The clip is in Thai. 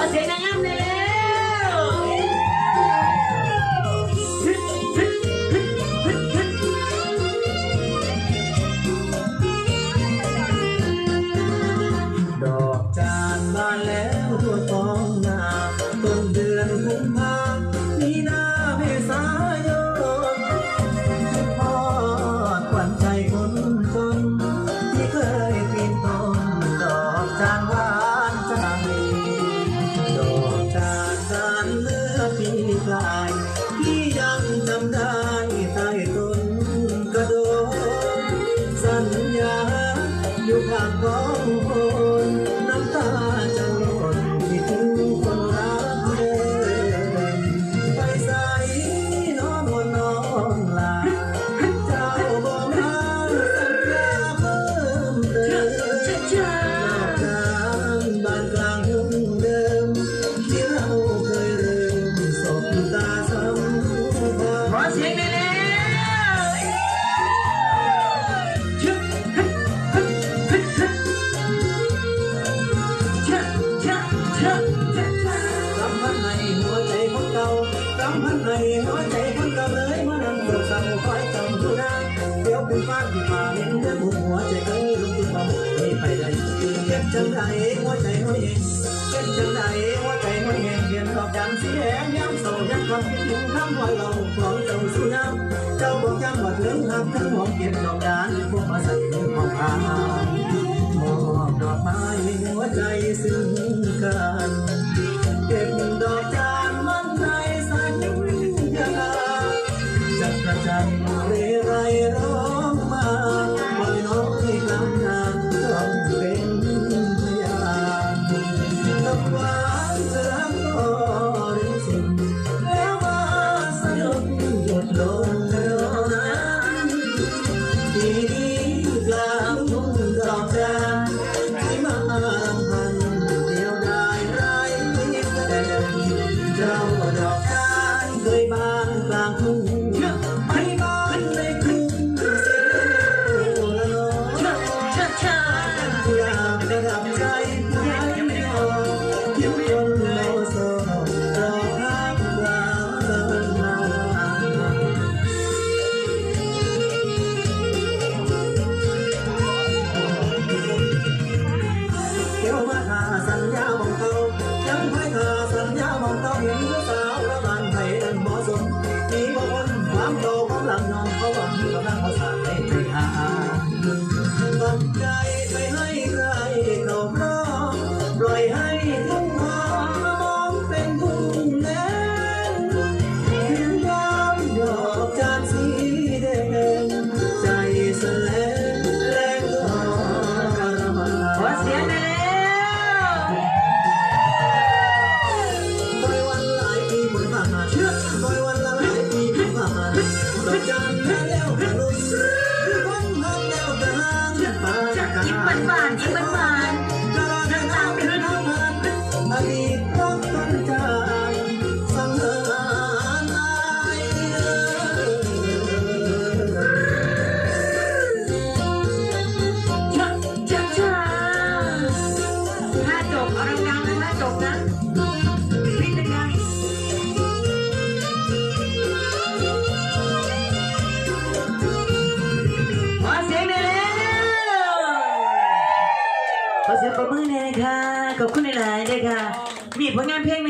O, dyan na ำพันเลยน้อยใจคนก็เลยมานั่งตกสั่งคอยจำดูนะเดี๋ยวเป็นฟ้าที่มาเห็นเดือดหัวใจก็มีลมที่ทำไม่ไปไหนเก็บจังไรหัวใจน้อยเองเก็บจังไรหัวใจน้อยเองเขียนดอกจันสีแดงย้ำส่งย้ำคำามคิดถึงน้ำลอยเราของจ้าสุน้ำเจ้าบอกจำหมดเรื่องหักทั้งหอมเก็บดอกจันพวกมาใส่เรื่องของพามองดอกไม้หัวใจซึ้งกา ขอเสียงปรบมือเลยนะคะขอบคุณหลายๆเลยค่ะ มีผลงานเพลงไหม